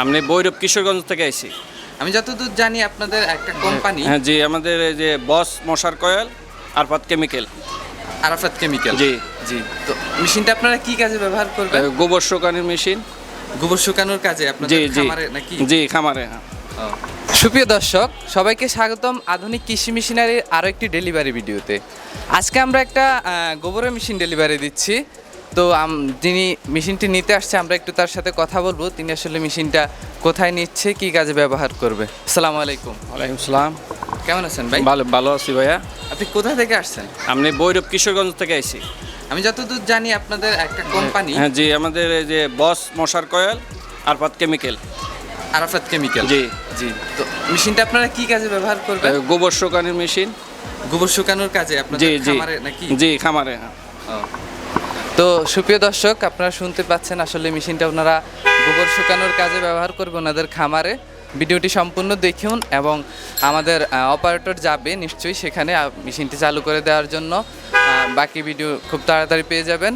আপনি বৈরব কিশোরগঞ্জ থেকে আইছি। আমি যতদূর জানি আপনাদের একটা কোম্পানি হ্যাঁ জি আমাদের এই যে বস মশার কয়েল আর পাত কেমিক্যাল। আরাফাত কেমিক্যাল। জি। জি তো মেশিনটা আপনারা কি কাজে ব্যবহার করবেন? গোবর শুকানোর মেশিন। গোবর শুকানোর কাজে আপনাদের খামারে নাকি? জি খামারে হ্যাঁ। সুপ্রিয় দর্শক সবাইকে স্বাগতম আধুনিক কৃষি মেশিনারির আরও একটি ডেলিভারি ভিডিওতে আজকে আমরা একটা গোবরের মেশিন ডেলিভারি দিচ্ছি। তো আম- যিনি মেশিনটি নিতে আসছে আমরা একটু তার সাথে কথা বলব। তিনি আসলে মেশিনটা কোথায় নিচ্ছে কি কাজে ব্যবহার করবে। আসসালামু আলাইকুম। ওয়ালাইকুম সালাম। কেমন আছেন ভাই? ভালো ভালো আছি ভাইয়া। আপনি কোথা থেকে আসছেন? আপনি বৈরব কিশোরগঞ্জ থেকে আইছি। আমি যতদূর জানি আপনাদের একটা কোম্পানি হ্যাঁ জি আমাদের এই যে বস মশার coil Arfat chemical. Arafat chemical. জি। জি তো মেশিনটা আপনারা কি কাজে ব্যবহার করবেন? গোবর শুকানোর মেশিন। গোবর শুকানোর কাজে আপনাদের খামারে নাকি? জি খামারে হ্যাঁ। তো সুপ্রিয় দর্শক, আপনারা শুনতে পাচ্ছেন আসলে মেশিনটা ওনারা গোবর শুকানোর কাজে ব্যবহার করবে ওনাদের খামারে। ভিডিওটি সম্পূর্ণ দেখুন এবং আমাদের অপারেটর যাবে নিশ্চয়ই সেখানে মেশিনটি চালু করে দেওয়ার জন্য। বাকি ভিডিও খুব তাড়াতাড়ি পেয়ে যাবেন।